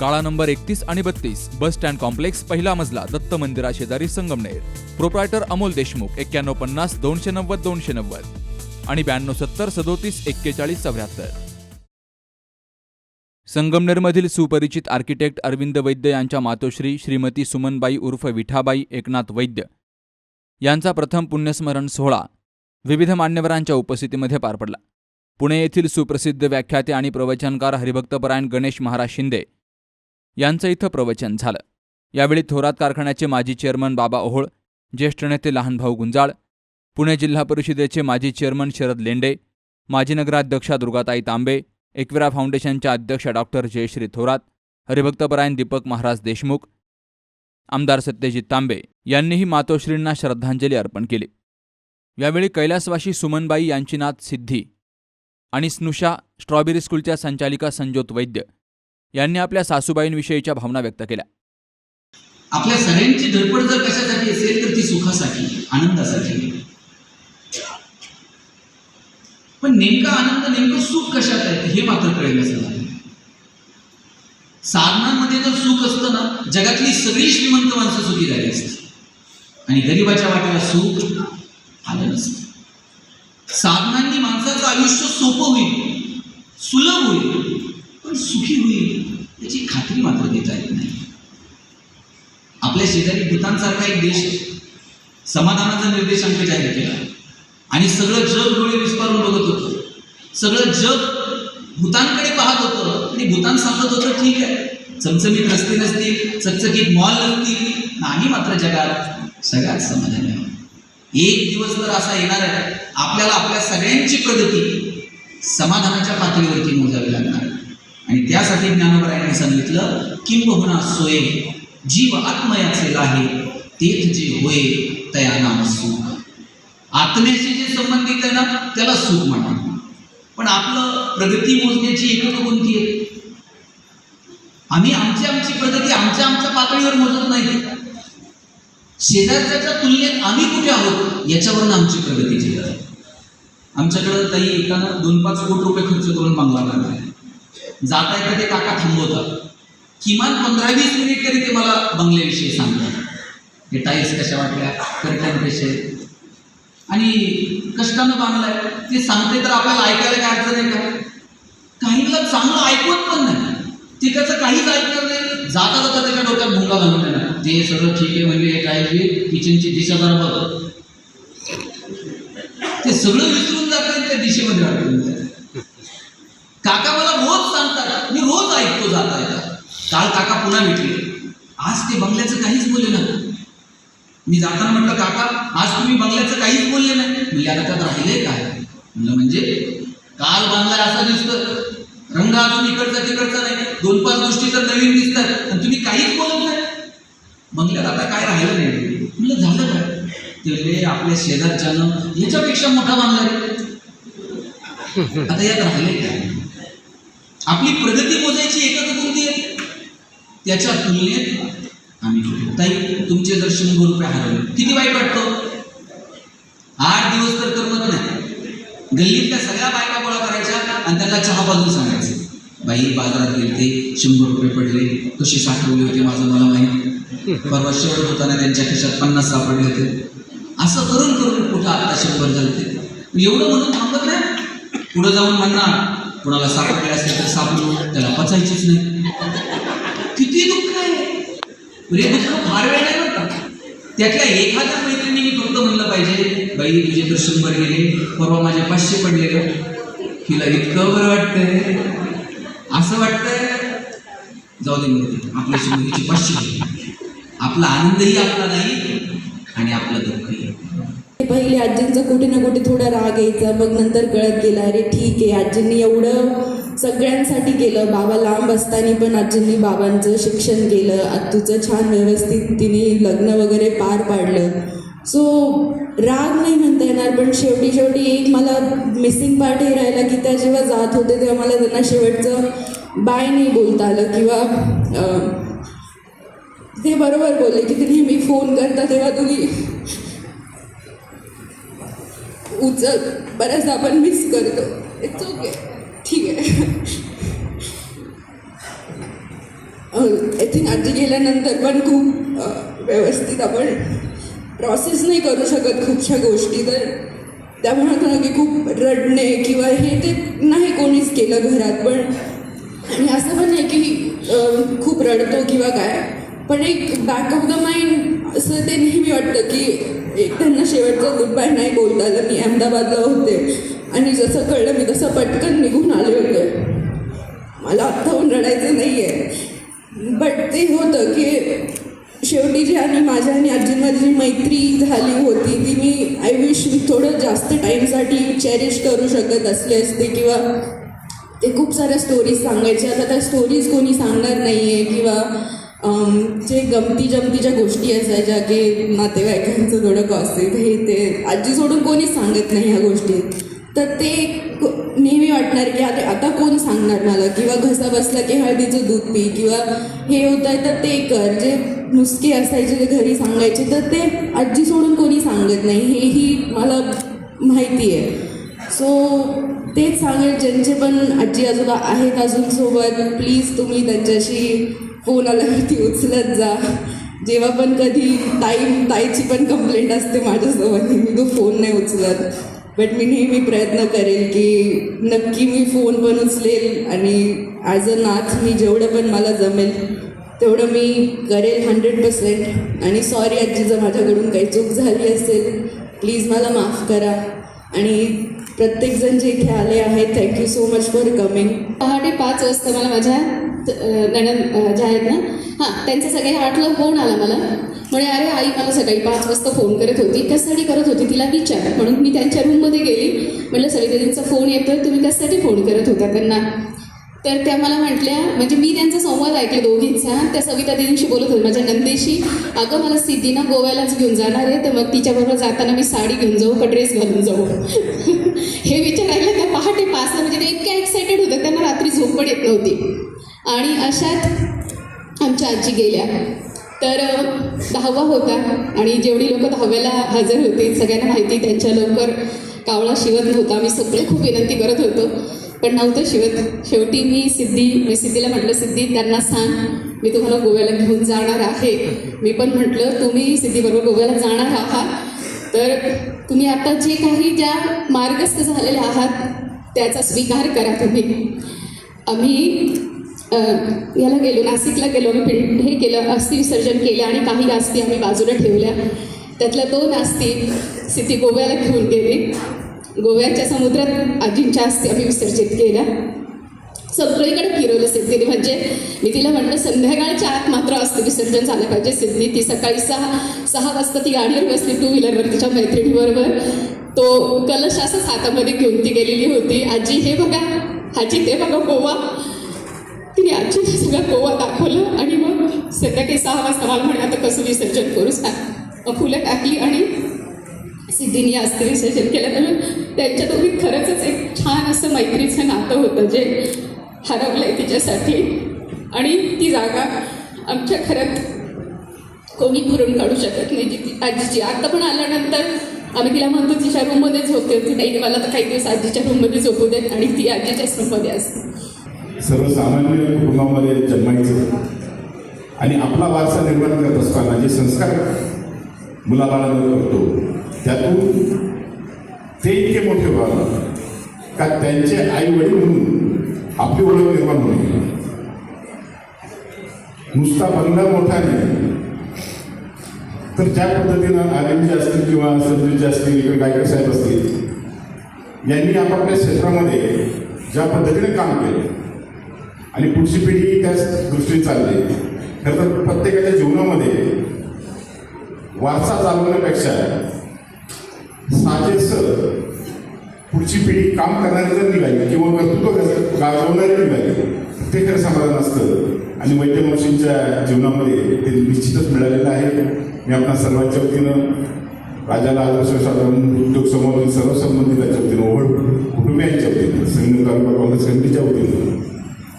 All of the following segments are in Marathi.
काळा नंबर एकतीस आणि बत्तीस बस स्टँड कॉम्प्लेक्स पहिला मजला दत्त मंदिरा शेजारी संगमनेर. प्रोप्रायटर अमोल देशमुख एक्क्याण्णव पन्नास दोनशे नव्वद दोनशे नव्वद. आणि ब्याण्णव सत्तर सदोतीस एक्केचाळीस चौऱ्याहत्तर. संगमनेरमधील सुपरिचित आर्किटेक्ट अरविंद वैद्य यांच्या मातोश्री श्रीमती सुमनबाई उर्फ विठाबाई एकनाथ वैद्य यांचा प्रथम पुण्यस्मरण सोहळा विविध मान्यवरांच्या उपस्थितीमध्ये पार पडला. पुणे येथील सुप्रसिद्ध व्याख्याते आणि प्रवचनकार हरिभक्तपरायण गणेश महाराज शिंदे यांचं इथं प्रवचन झालं. यावेळी थोरात कारखान्याचे माजी चेअरमन बाबा ओहोळ ज्येष्ठ नेते लहानभाऊ गुंजाळ पुणे जिल्हा परिषदेचे माजी चेअरमन शरद लेंडे माजी नगराध्यक्षा दुर्गाताई तांबे एकविरा फाउंडेशनच्या अध्यक्ष डॉक्टर जयश्री थोरात हरिभक्तपरायण दीपक महाराज देशमुख आमदार सत्यजित तांबे यांनीही मातोश्रींना श्रद्धांजली अर्पण केली. यावेळी कैलासवाशी सुमनबाई यांची नात सिद्धी आणि स्नुषा स्ट्रॉबेरी स्कूलच्या संचालिका संजोत वैद्य यांनी आपल्या सासूबाईंविषयीच्या भावना व्यक्त केल्या. आपल्या सगळ्यांची धडपड जर कशासाठी असेल तर ती सुखासाठी आनंदासाठी. पण नेमका आनंद नेमकं सुख कशात आहे हे मात्र कळेल साधनांमध्ये जर सुख असतं ना जगातली सगळी श्रीमंत माणसं सुखी झाली असती आणि गरिबाच्या वाट्याला सुख आलं नसतं. साधनांनी माणसाचं आयुष्य सोपं होईल सुलभ होईल. पण सुखी होईल याची खात्री मात्र देता येत नाही. आपल्या शेजारी भूतानसारखा एक देश आहे. समाधानाचा निर्देशांक जाहीर केला. आणि सगळं जग डोळे विस्तारून बघत होतं. सगळं जग भूतानकडे पाहत होतं. आणि भूतान सांगत होतं ठीक आहे. चमचमीत रस्ते नसतील चकचकीत मॉल नसतील. नाही मात्र जगात सगळ्यात समाधान आहे एक दिवस तर असा येणार आहे. आपल्याला आपल्या सगळ्यांची प्रगती समाधानाच्या पातळीवरती मोजावी लागणार. आणि त्यासाठी ज्ञानोबरायांनी सांगितलं किंबहुना सोये जीव आत्मयाचे आहे तेथ जे होय तया नाम सुख. आत्म्याशी जे संबंधित आहे ना त्याला सुख म्हणा पण आपलं प्रगती मोजण्याची एकक कोणती आहे? आम्ही आमची आमची प्रगती आमच्या आमच्या पातळीवर मोजत नाही. शेजारच्या तुलनेत आम्ही कुठे आहोत याच्यावरून आमची प्रगती जाते आमच्याकडं ताई एकानं दोन पाच कोटी रुपये खर्च करून मागवा बांधला जाता येता ते काका थांबवतात. किमान पंधरा वीस मिनिट तरी ते मला बंगल्याविषयी सांगतात. हे टाईल्स कशा वाटल्या? कर्टन कसे आणि कष्टानं बांधलाय. ते सांगते तर आपल्याला ऐकायला काय अडचण आहे का? काहीला चांगलं ऐकवत पण नाही. ते त्याचं काहीच ऐकलं नाही. जाता जाता त्याच्या डोक्यात भुंगा घालून देणार. ते सगळं ठीक आहे म्हणजे हे काय किचनची दिशा जरा बघ ते सगळं विसरून जातं त्या दिशेमध्ये अडकून जातात. काका मला रोज सांगतात मी रोज ऐकतो जाता येता. काल काका पुन्हा भेटले. आज ते बंगल्याचं काहीच बोलले नाही. मी जाताना म्हटलं काका आज तुम्ही बंगल्याचं काहीच बोलले नाही. म्हणजे आता त्यात राहिले काय? म्हणलं म्हणजे काल बांधलाय असा दिसतं रंग अजून इकडचा तिकडचा नाही. दोन पाच गोष्टी तर नवीन दिसतात आणि तुम्ही काहीच बोलत नाही. बंगल्यात आता काय राहिलं नाही? म्हणलं झालं काय? ते आपल्या शेजारच्यानं याच्यापेक्षा मोठा बांधलाय आता यात राहिले काय? आपली प्रगती मोजायची एकत्र कोणती आहे? त्याच्या तुलनेत आम्ही ताई तुमचे जर शंभर रुपये हरवले. किती वाईट वाटतो? आठ दिवस तर करमत नाही. गल्लीतल्या सगळ्या बायका गोळा करायच्या आणि त्यांना चहा बाजून सांगायचं. बाई बाजारात गेलते शंभर रुपये पडले. कसे साठवले होते माझं मला माहिती परवा शेवट होताना त्यांच्या खिशात पन्नास सापडले होते. असं करून करून कुठं आता शंभर झाले एवढं म्हणून थांबत नाही. पुढं जाऊन म्हणणार कुणाला सापडले असेल तर सापडू त्याला पचायचीच नाही. किती दुःख आहे. म्हणजे दुःख फार वेळ नाही बरं का त्यातल्या एखाद्या मैत्रिणीने फक्त म्हणलं पाहिजे बाई तुझे तर शंभर गेले परवा माझे पाचशे पडले ग तिला इतकं बरं वाटतंय. असं वाटतंय जाऊ दे म्हणते आपल्या शंभरीचे पाचशे आपला आनंदही आपला नाही आणि आपलं दुःखही. पहिले आजींचं कुठे ना कुठे थोडा राग यायचा मग नंतर कळत गेलं अरे ठीक आहे आजींनी एवढं सगळ्यांसाठी केलं. बाबा लांब असताना पण आजींनी बाबांचं शिक्षण केलं. आत्तूचं छान व्यवस्थित तिने लग्न वगैरे पार पाडलं. सो राग नाही म्हणता येणार पण शेवटी शेवटी एक मला मिसिंग पार्ट हे राहिला की त्या जेव्हा जात होते तेव्हा मला त्यांना शेवटचं बाय नाही बोलता आलं किंवा ते बरोबर बोलले की तुम्ही मी फोन करता तेव्हा तुम्ही उचल बऱ्याचदा आपण मिस करतो. इट्स ओके ठीक आहे. आय थिंक आजी गेल्यानंतर पण खूप व्यवस्थित आपण प्रोसेस नाही करू शकत खूपशा गोष्टी. तर त्यामुळे होतं ना की खूप रडणे किंवा हे ते नाही कोणीच केलं घरात. पण आणि असं पण नाही की खूप रडतो किंवा काय. पण एक बॅक ऑफ द माइंड असं ते नेहमी वाटतं की एक त्यांना शेवटचं गुड बाय नाही बोलता आलं. मी अहमदाबादला होते. आणि जसं कळलं मी तसं पटकन निघून आले होते. मला आत्ताहून रडायचं नाही आहे बट ते होतं की शेवटी जी आणि माझ्या आणि आजींमध्ये जी मैत्री झाली होती ती मी आय विश मी थोडं जास्त टाईमसाठी चेरिश करू शकत असले असते किंवा ते खूप साऱ्या स्टोरीज सांगायचे. आता त्या स्टोरीज कोणी सांगणार नाही आहे किंवा जे गमती जमतीच्या गोष्टी असायच्या की नातेवाईकांचं थोडं गॉसिप हे ते आजी सोडून कोणीच सांगत नाही ह्या गोष्टी. तर ते नेहमी वाटणार की अरे आता कोण सांगणार मला? किंवा घसा बसला की हळदीचं दूध पी किंवा हे होत आहे तर ते कर. जे नुसके असायचे जे घरी सांगायचे तर ते आजी सोडून कोणी सांगत नाही. हेही मला माहिती आहे. सो तेच सांगेल ज्यांचे पण आजी आजोबा आहेत अजून सोबत. प्लीज तुम्ही त्यांच्याशी फोन आल्यावरती उचलत जा. जेव्हा पण कधी ताई ताईची पण कंप्लेंट असते माझ्यासोबत मी तो फोन नाही उचलत. बट मी नेहमी प्रयत्न करेल की नक्की मी फोन पण उचलेल आणि ॲज अ नाथ मी जेवढं पण मला जमेल तेवढं मी करेल हंड्रेड पर्सेंट आणि सॉरी आजी जर माझ्याकडून काही चूक झाली असेल प्लीज मला माफ करा. आणि प्रत्येकजण जे इथे आले आहेत thank you so much for coming पहाटे पाच वाजता मला माझ्या मॅडम ज्या आहेत ना हां त्यांचं सगळे आठला फोन आला मला. म्हणे अरे आई मला सकाळी पाच वाजता फोन करत होती कशासाठी करत होती तिला विचार. म्हणून मी त्यांच्या रूममध्ये गेली. म्हटलं सविताजींचा फोन येतोय तुम्ही कशासाठी फोन करत होता त्यांना. तर त्या मला म्हटल्या म्हणजे मी त्यांचा संवाद ऐकला दोघींचा. त्या सविता दिदींशी बोलत होते माझ्या नंदेशी अगं मला सिद्धीना गोव्यालाच घेऊन जाणार आहे तर मग तिच्याबरोबर जाताना मी साडी घेऊन जाऊ का ड्रेस घालून जाऊ? हे विचारायला त्या पहाटे पाचला म्हणजे ते इतक्या एक्सायटेड होत्या त्यांना रात्री झोप पण येत नव्हती. आणि अशात आमच्या आजी गेल्या. तर दहावा होता आणि जेवढी लोक दहाव्याला हजर होते सगळ्यांना माहिती त्यांच्या लवकर कावळा शिवत नव्हता. आम्ही सगळे खूप विनंती करत होतो. पण नव्हतं शिवत. शेवटी मी सिद्धी मी सिद्धीला म्हटलं सिद्धी त्यांना सांग. मी तुम्हाला गोव्याला घेऊन जाणार आहे. मी पण म्हटलं तुम्ही सिद्धीबरोबर गोव्याला जाणार आहात. तर तुम्ही आता जे काही ज्या मार्गस्थ झालेले आहात त्याचा स्वीकार करा तुम्ही. आम्ही याला गेलो नाशिकला गेलो आम्ही पिंड हे केलं अस्थि विसर्जन केलं आणि काही अस्थि आम्ही बाजूला ठेवल्या. त्यातल्या दोन अस्थि सिद्धी गोव्याला घेऊन गेली. गोव्याच्या समुद्रात आजींच्या अस्थि आम्ही विसर्जित केल्या. सगळीकडे फिरवलं सिद्धीने म्हणजे मी तिला म्हणलं संध्याकाळच्या आत मात्र अस्थि विसर्जन झालं पाहिजे सिद्धी ती सकाळी सहा सहा वाजता ती गाडीवर बसली टू व्हीलरवर तिच्या मैत्रिणीबरोबर. तो कलश असाच हातामध्ये घेऊन ती गेलेली होती. आजी हे बघा आजी ते बघा गोवा. तिने आजीला सगळा गोवा दाखवलं आणि मग संध्याकाळी सहा वाजता मला म्हणा तर कसं विसर्जन करू सांग फुलं टाकली आणि सिद्धीने असते विसर्जन केलं. तर त्यांच्या दोघी खरंच एक छान असं मैत्रीचं नातं होतं जे हरवलं आहे तिच्यासाठी. आणि ती जागा आमच्या खरंच कोणी भरून काढू शकत नाही. जी ती आजीची आता पण आल्यानंतर आम्ही तिला म्हणतो तिच्या रूममध्ये झोपते होती नाही मला तर काही दिवस आजीच्या रूममध्ये झोपू देत आणि ती आजीच्याच रूममध्ये असते. सर्वसामान्य कुटुंबामध्ये जन्मायचं. आणि आपला वारसा निर्माण करत असताना जे संस्कार मुलाबाळांवर करतो त्यातून ते इतके मोठे व्हावं का त्यांचे आई वडील म्हणून आपली ओळख निर्माण होणे नुसता बंगला मोठा नाही. तर ज्या पद्धतीनं आर्यनजी असतील किंवा संजूजी असतील इकडे गायकर साहेब असतील यांनी आपापल्या क्षेत्रामध्ये ज्या पद्धतीने काम केलं आणि पुढची पिढी त्याच दृष्टीने चालली. खरं तर प्रत्येकाच्या जीवनामध्ये वारसा चालवण्यापेक्षा साजेस पुढची पिढी काम करणारी जर निघाली किंवा कर्तृत्व गाजवणारी निघाली ते खरं समाधान असतं. आणि वैद्यवंशींच्या जीवनामध्ये ते निश्चितच मिळालेलं आहे. मी आपल्या सर्वांच्या वतीनं राजाला आदर्श साधारण उद्योग समोर सर्व संबंधितांच्या वतीनं ओढ कुटुंबियांच्या वतीनं संयुक्त तालुका काँग्रेस कमिटीच्या वतीनं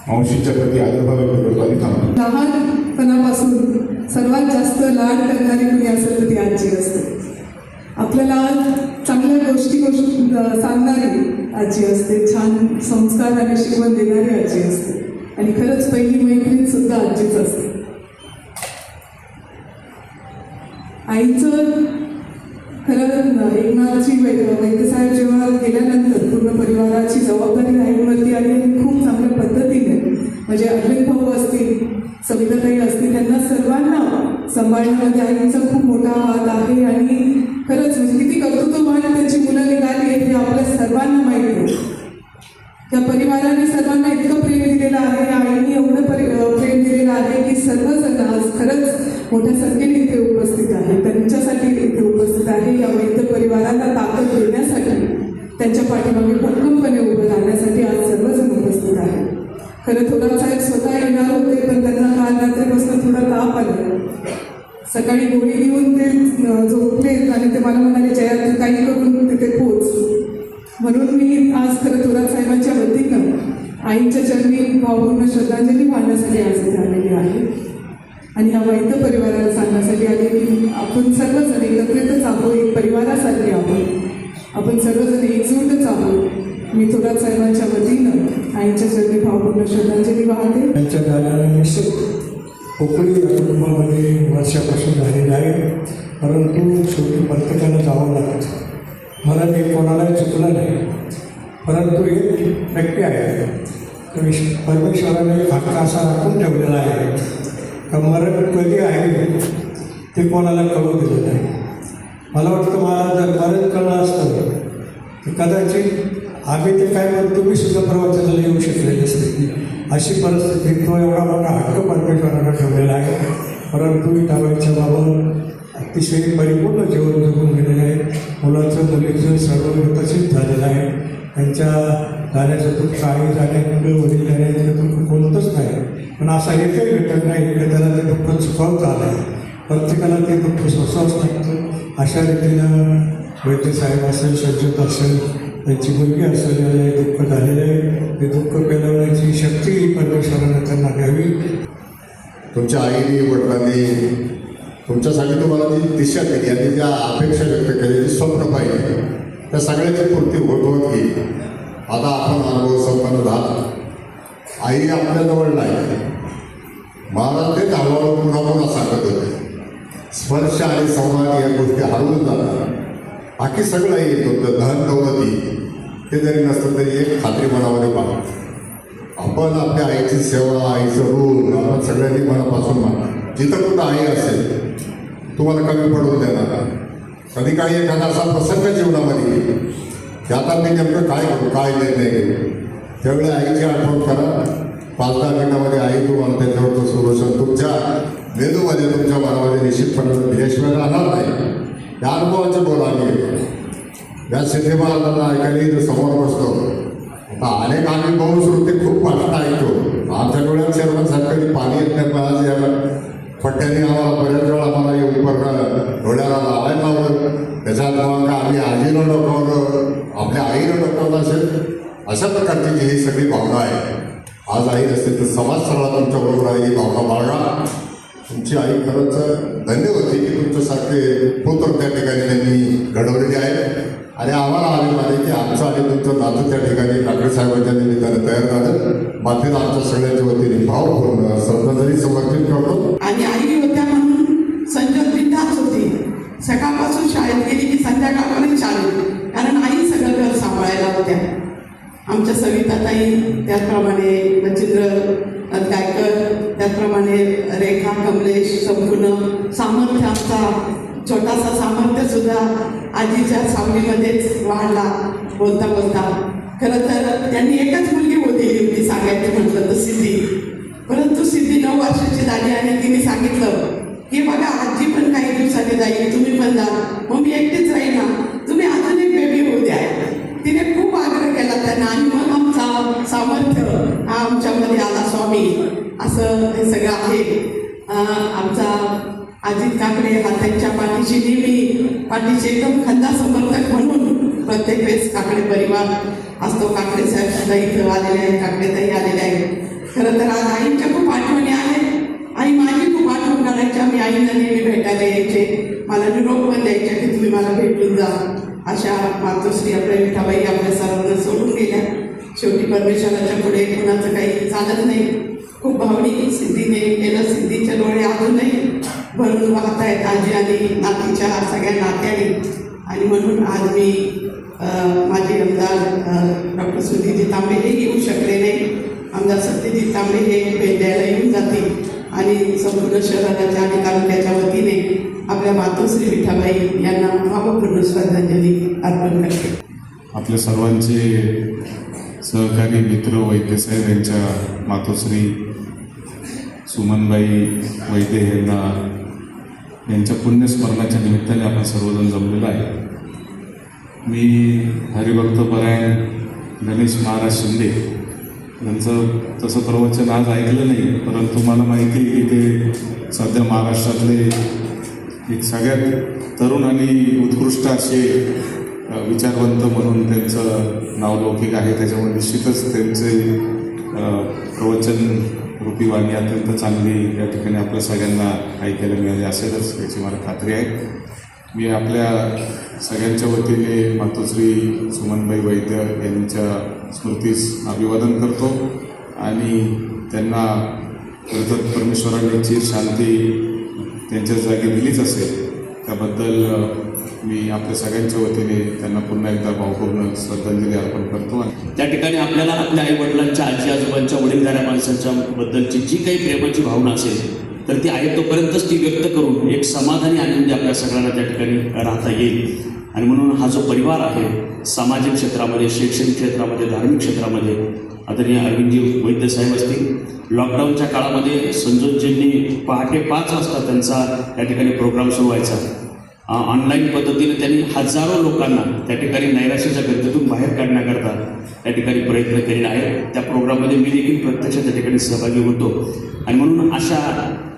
मावशीच्या प्रती आदरभाव व्यक्त करतो आणि थांबतो. लहानपणापासून सर्वात जास्त लाड करणारी कुणी असेल तर ती आजी असते. आपल्याला चांगल्या गोष्टी गोष्टी सांगणारी आजी असते. छान संस्कार आणि शिकवण देणारी आजी असते. आणि खरंच पहिली मैत्रीण सुद्धा आजीच असते. आईचं खरं एकनाथची वैद्य वैद्यसाहेब जेव्हा गेल्यानंतर पूर्ण परिवाराची जबाबदारी सविताताई असतील त्यांना सर्वांना सांभाळण्यामध्ये आईचा खूप मोठा हात आहे. आणि खरंच म्हणजे किती कर्तृत्ववान त्यांची मुलं निघाली हे आपल्या सर्वांना माहिती आहे. सकाळी गोळी देऊन ते झोपले आणि ते मला म्हणाले जया तू काही करून तिथे पोच म्हणून मी आज खरं थोरात साहेबांच्या वतीनं आईच्या चरणी भावपूर्ण श्रद्धांजली वाहण्यासाठी आज इथे आलेली आहे. आणि ह्या वैद्य परिवाराला सांगण्यासाठी आले की आपण सर्वजण एकत्रितच आहोत एक परिवारासाठी आहोत. आपण सर्वजण एकजूटच आहोत. मी थोरात साहेबांच्या वतीनं आईच्या चरणी भावपूर्ण श्रद्धांजली वाहते. त्यांच्या झाल्याने कोकणी या कुटुंबामध्ये वर्षापासून झालेली आहे. परंतु शेवटी प्रत्येकाला जावं लागतं मला ते कोणालाही चुकलं नाही. परंतु एक व्यक्ती आहे. तर परमेश्वराने एक हक्क असा राखून ठेवलेला आहे. का मरण कधी आहे? ते कोणाला कळू दिलं नाही. मला वाटतं मला जर मरण कळलं असतं तर कदाचित आम्ही ते काय म्हणतो मी सुद्धा प्रवचनाला येऊ शकले नसते अशी परिस्थिती तो एवढा मोठा हक्क परमेश्वरानं ठेवलेला आहे. परंतु विठाबाईच्या बाबत अतिशय परिपूर्ण जीवन जगून गेलेलं आहे. मुलांचं मुलीचं सर्व विकसित झालेलं आहे. त्यांच्या झाल्याचं दुःख आई झाल्यामुळे वडील झाल्याचं तू कोणतंच नाही. पण असा एकही घटक नाही की त्याला ते दुःख सुखावत आलं आहे प्रत्येकाला ते दुःख सोसावंच लागतं अशा रीतीनं वैद्य साहेब असेल सज्जत असेल त्यांची मुलगी असेल याला हे दुःख झालेलं आहे. हे दुःख पेलवण्याची शक्ती परमेश्वराने त्यांना द्यावी. तुमच्या आईने वडिलांनी तुमच्यासाठी तुम्हाला जी दिशा केली आणि ज्या अपेक्षा व्यक्त केली जी स्वप्न पाहिजे त्या सगळ्याची पूर्ती होत होत गेली. आता आपण अनुभव संपन्न झाला. आई आपल्याजवळ नाही. महाराज तेच हळूहळू पुन्हा पुन्हा सांगत होते. स्पर्श आणि संवाद या गोष्टी हरवून जातात. बाकी सगळं येत होतं. धन दौलती ते जरी नसतं तरी एक खात्री मनामध्ये पाहा. आपण आपल्या आईची सेवा आईचं ऋण आपण सगळ्यांनी मनापासून माना. जिथं कुठं आई असेल तुम्हाला कमी पडून देणार. कधी काही एखादा असा प्रसंग जीवनामध्ये की आता मी नेमकं काय करू काय निर्णय घेऊ? त्यावेळी आईची आठवण करा. पाच दहा मिनिटामध्ये आई तुम्हाला त्याच्यावर सोल्युशन तुमच्या मेंदूमध्ये तुमच्या मनामध्ये निश्चितपणे भिल्याशिवाय राहणार नाही. या अनुभवाचे बोला आम्ही या सिनेमाला त्याला ऐकायला इथं समोर बसतो. आता अनेक आम्ही बहुश्रुती खूप वाटत ऐकतो. आमच्या डोळ्यात शर्मांसारखं कधी पाणी येत नाही पण आज या आम्हाला बऱ्याच वेळा आम्हाला येऊन उपकरण डोळ्याला लावायला लावलं. त्याच्यात मग आम्ही आजीनं डोकावलं आपल्या आईनं डोकावलं असेल अशा प्रकारची ही सगळी भावना आहे. आज आई नसते तर समाज सरळा तुमच्या बरोबर आहे ही भावना बाळगा. तुमची आई खरंच धन्य होती की तुमच्यासारखे पुत्र त्या ठिकाणी त्यांनी घडवलेले आहेत. आणि आम्हाला आले आहे की आमचं आणि तुमचं नातं त्या ठिकाणी ठाकरे साहेबांच्या निमित्ताने तयार झालं. बाकी आमच्या सगळ्यांच्या वतीने भावपूर्ण श्रद्धांजली समर्पित करतो. आणि आई होत्या म्हणून संजय बिंदाच होती. सकाळपासून शाळेत गेली की संध्याकाळपर्यंत शाळेत कारण आई सगळं घर सांभाळायला होत्या. आमच्या सविताताई त्याचप्रमाणे मच्छिंद्र गायकर त्याचप्रमाणे रेखा कमलेश संपूर्ण सामर्थ्य आमचा छोटासा सामर्थ्य सुद्धा आजीच्या सावलीमध्येच वाढला बोलता बोलता. खरं तर त्यांनी एकच मुलगी होती होती सांगायचं म्हटलं तर सिद्धी. परंतु सिद्धी नऊ वर्षाची झाली आणि तिने सांगितलं की बघा आजी पण काही दिवसांनी जाईल तुम्ही पण जा. मग मी एकटीच राहील ना. तुम्ही अजून एक बेबी होऊ द्या. तिने खूप आग्रह केला त्यांना आणि मग आमचा सामर्थ्य हा आमच्यामध्ये आला स्वामी असं हे सगळं आहे. आमचा अजित काकडे हा त्यांच्या पाठीशी नेहमी पाठीशी एकदम खंदा समर्थक म्हणून प्रत्येक वेळेस काकडे परिवार असतो. काकडे साहेब सुद्धा इथं आलेले आहेत काकडे ताई आलेले आहेत. खरं तर आज आईंच्या खूप आठवणी आहेत. आई माझी खूप आठवण काढायच्या मी आईंना नेहमी भेटायला यायचे. मला निरोप पण द्यायच्या की तुम्ही मला भेटून जा. अशा मातोश्री आपल्या विठाबाई आपल्या सर्वांना सोडून गेल्या. शेवटी परमेश्वराच्या पुढे कुणाचं काही चालत नाही. खूप भावनिक सिद्धीने केलं. सिद्धीच्या डोळे अजूनही भरून वाहत आहेत आजी आणि नातीच्या सगळ्या नात्याने. आणि म्हणून आज मी अं, माझे आमदार डॉक्टर सुधीजी तांबे हे येऊ शकले नाही. आमदार सत्यजित तांबे हे भेट द्यायला येऊन जातील. आणि संपूर्ण शहराच्या आणि तालुक्याच्या वतीने आपल्या मातोश्री विठाबाई यांना भावपूर्ण श्रद्धांजली अर्पण करते. आपल्या सर्वांचे सहकारी मित्र वैद्यसाहेब यांच्या मातोश्री सुमनबाई वैद्य यांना यांच्या पुण्यस्मरणाच्या निमित्ताने आपण सर्वजण जमलेलो आहे. मी हरिभक्त परायण गणेश महाराज शिंदे यांचं तसं प्रवचन आज ऐकलं नाही परंतु मला माहिती आहे की ते सध्या महाराष्ट्रातले एक सगळ्यात तरुण आणि उत्कृष्ट असे विचारवंत म्हणून त्यांचं नाव लौकिक आहे. त्याच्यामुळे निश्चितच त्यांचे प्रवचन रूपी वाणी अत्यंत चांगली या ठिकाणी आपल्या सगळ्यांना ऐकायला मिळाली. असेलच याची मला खात्री आहे. मी आपल्या सगळ्यांच्या वतीने मातोश्री सुमनबाई वैद्य यांच्या स्मृतीस अभिवादन करतो आणि त्यांना खरंतर परमेश्वरांची शांती त्यांच्या जागी दिलीच असेल. त्याबद्दल मी आपल्या सगळ्यांच्या वतीने त्यांना पुन्हा एकदा भावपूर्ण श्रद्धांजली अर्पण करतो आणि त्या ठिकाणी आपल्याला आपल्या आई वडिलांच्या आजी आजोबांच्या वडीलधाऱ्या माणसांच्या बद्दलची जी काही प्रेमाची भावना असेल तर ती आहे तोपर्यंतच ती व्यक्त करून एक समाधानी आनंदी आपल्या सगळ्यांना त्या ठिकाणी राहता येईल. आणि म्हणून हा जो परिवार आहे सामाजिक क्षेत्रामध्ये शैक्षणिक क्षेत्रामध्ये धार्मिक क्षेत्रामध्ये आदरणीय अरविंदजी वैद्य साहेब असतील लॉकडाऊनच्या काळामध्ये संजोतजींनी पहाटे पाच वाजता त्यांचा त्या ठिकाणी प्रोग्राम सुरू व्हायचा. ऑनलाईन पद्धतीने त्यांनी हजारो लोकांना त्या ठिकाणी नैराश्याच्या गर्दीतून बाहेर काढण्याकरता त्या ठिकाणी प्रयत्न केलेला आहे त्या प्रोग्राममध्ये मी देखील प्रत्यक्ष त्या ठिकाणी सहभागी होतो. आणि म्हणून अशा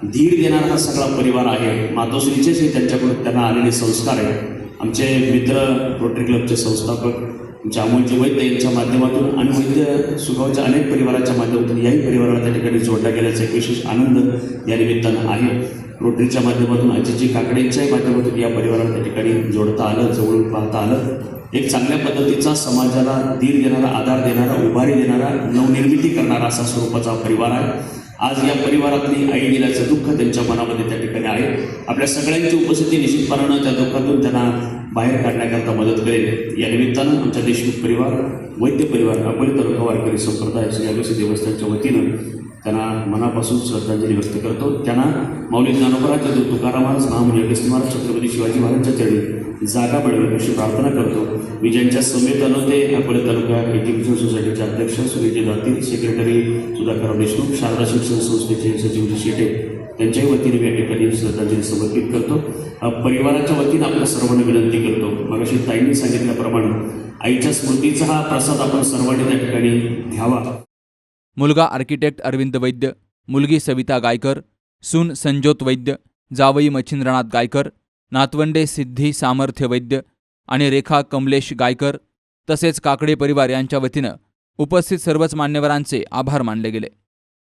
धीर देणारा हा सगळा परिवार आहे. मातोश्रीचेच हे त्यांच्याकडून त्यांना आलेले संस्कार आहे आमचे मित्र रोटरी क्लबचे संस्थापक आमचे अमोलजी वैद्य यांच्या माध्यमातून आणि वैद्य सुगावच्या अनेक परिवाराच्या माध्यमातून याही परिवाराला त्या ठिकाणी जोडला गेल्याचा एक विशेष आनंद या निमित्तानं आहे. रोटरीच्या माध्यमातून अजितजी काकडेंच्याही माध्यमातून या परिवाराला त्या ठिकाणी जोडता आलं जवळून पाहता आलं. एक चांगल्या पद्धतीचा समाजाला धीर देणारा आधार देणारा उभारी देणारा नवनिर्मिती करणारा असा स्वरूपाचा परिवार आहे. आज या परिवारातली आई गेल्याचं दुःख त्यांच्या मनामध्ये त्या ठिकाणी आहे. आपल्या सगळ्यांची उपस्थिती निश्चितपणानं त्या दुःखातून त्यांना बाहेर काढण्याकरता मदत करेल. या निमित्तानं आमच्या देशमुख परिवार वैद्य परिवार अकोले तालुका वारकरी संप्रदाय श्री देवस्थानच्या वतीनं त्यांना मनापासून श्रद्धांजली व्यक्त करतो. त्यांना माऊली ज्ञानोपराच्या दूत तुकाराम महाराज महामुनी अगस्ती महाराज छत्रपती शिवाजी महाराजांच्या चरणी जागा मिळवेल अशी प्रार्थना करतो. मी ज्यांच्या समेत ते अकोले तालुका एज्युकेशन सोसायटीचे अध्यक्ष सुनीलजी दातील सेक्रेटरी सुधाकर देशमुख शारदा शिक्षण संस्थेचे सचिवजी शेटे त्यांच्याही वतीने मी या ठिकाणी श्रद्धांजली समर्पित करतो. परिवाराच्या वतीनं आपल्या सर्वांना विनंती करतो. मगाशी ताईंनी सांगितल्याप्रमाणे आईच्या स्मृतीचा हा प्रसाद आपण सर्वांनी त्या ठिकाणी घ्यावा. मुलगा आर्किटेक्ट अरविंद वैद्य मुलगी सविता गायकर सून संजोत वैद्य जावई मच्छिंद्रनाथ गायकर नातवंडे सिद्धी सामर्थ्य वैद्य आणि रेखा कमलेश गायकर तसेच काकडे परिवार यांच्या वतीनं उपस्थित सर्वच मान्यवरांचे आभार मानले गेले.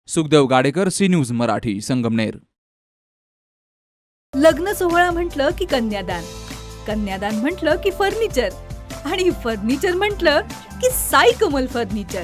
Sukhdev Gadekar C news Marathi Sangamner. लग्न सोहळा म्हटलं की कन्यादान कन्यादान म्हटलं की फर्निचर आणि फर्निचर म्हटलं की साई कमल फर्निचर.